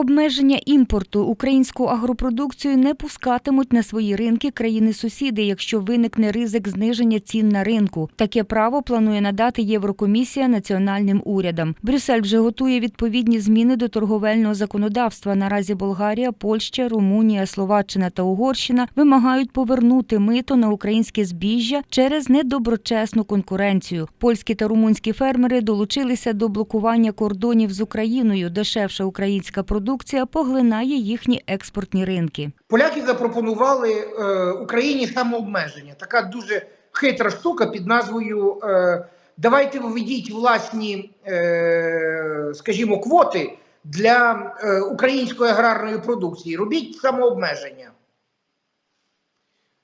Обмеження імпорту українську агропродукцію не пускатимуть на свої ринки країни-сусіди, якщо виникне ризик зниження цін на ринку. Таке право планує надати Єврокомісія національним урядам. Брюссель вже готує відповідні зміни до торговельного законодавства. Наразі Болгарія, Польща, Румунія, Словаччина та Угорщина вимагають повернути мито на українське збіжжя через недоброчесну конкуренцію. Польські та румунські фермери долучилися до блокування кордонів з Україною. Дешевша українська продукція поглинає їхні експортні ринки. Поляки запропонували е, Україні самообмеження. Така дуже хитра штука під назвою е, Давайте введіть власні, е, скажімо, квоти для української аграрної продукції. Робіть самообмеження.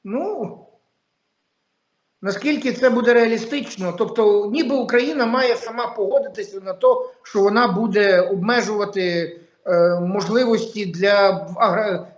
Ну, наскільки це буде реалістично? Тобто, ніби Україна має сама погодитися на те, що вона буде обмежувати можливості для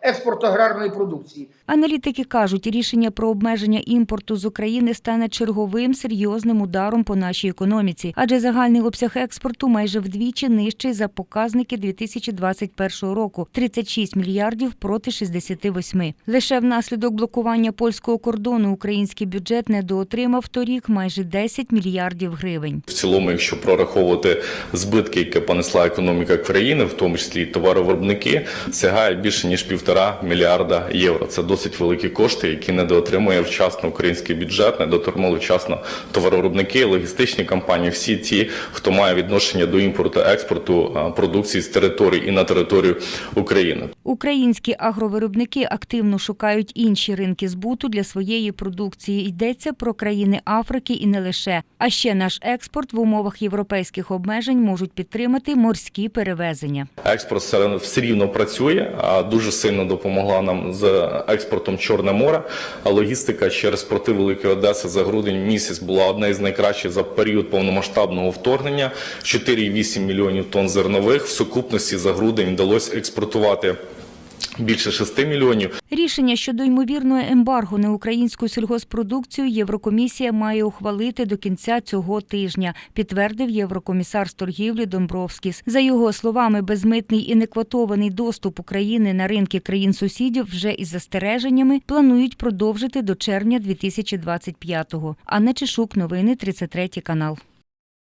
експорту аграрної продукції. Аналітики кажуть, рішення про обмеження імпорту з України стане черговим серйозним ударом по нашій економіці, адже загальний обсяг експорту майже вдвічі нижчий за показники 2021 року 36 мільярдів проти 68. Лише внаслідок блокування польського кордону український бюджет недоотримав торік майже 10 мільярдів гривень. В цілому, якщо прораховувати збитки, які понесла економіка країни, в тому числі і товаровиробники, сягає більше ніж півтора мільярда євро. Це досить великі кошти, які недоотримує вчасно український бюджет, недоотримали вчасно товаровиробники, логістичні компанії, всі ті, хто має відношення до імпорту експорту продукції з території і на територію України. Українські агровиробники активно шукають інші ринки збуту для своєї продукції. Йдеться про країни Африки і не лише. А ще наш експорт в умовах європейських обмежень можуть підтримати морські перевезення. Експорт все рівно працює, а дуже сильно допомогла нам з експортом Чорне море. А логістика через порти Великої Одеси за грудень місяць була одна із найкращих за період повномасштабного вторгнення. 4,8 мільйонів тонн зернових в сукупності за грудень вдалося експортувати. Більше 6 мільйонів. Рішення щодо ймовірного ембарго на українську сільгоспродукцію Єврокомісія має ухвалити до кінця цього тижня, підтвердив єврокомісар з торгівлі Домбровскіс. За його словами, безмитний і неквотований доступ України на ринки країн-сусідів вже із застереженнями планують продовжити до червня 2025-го. Анна Чешук, новини 33 канал.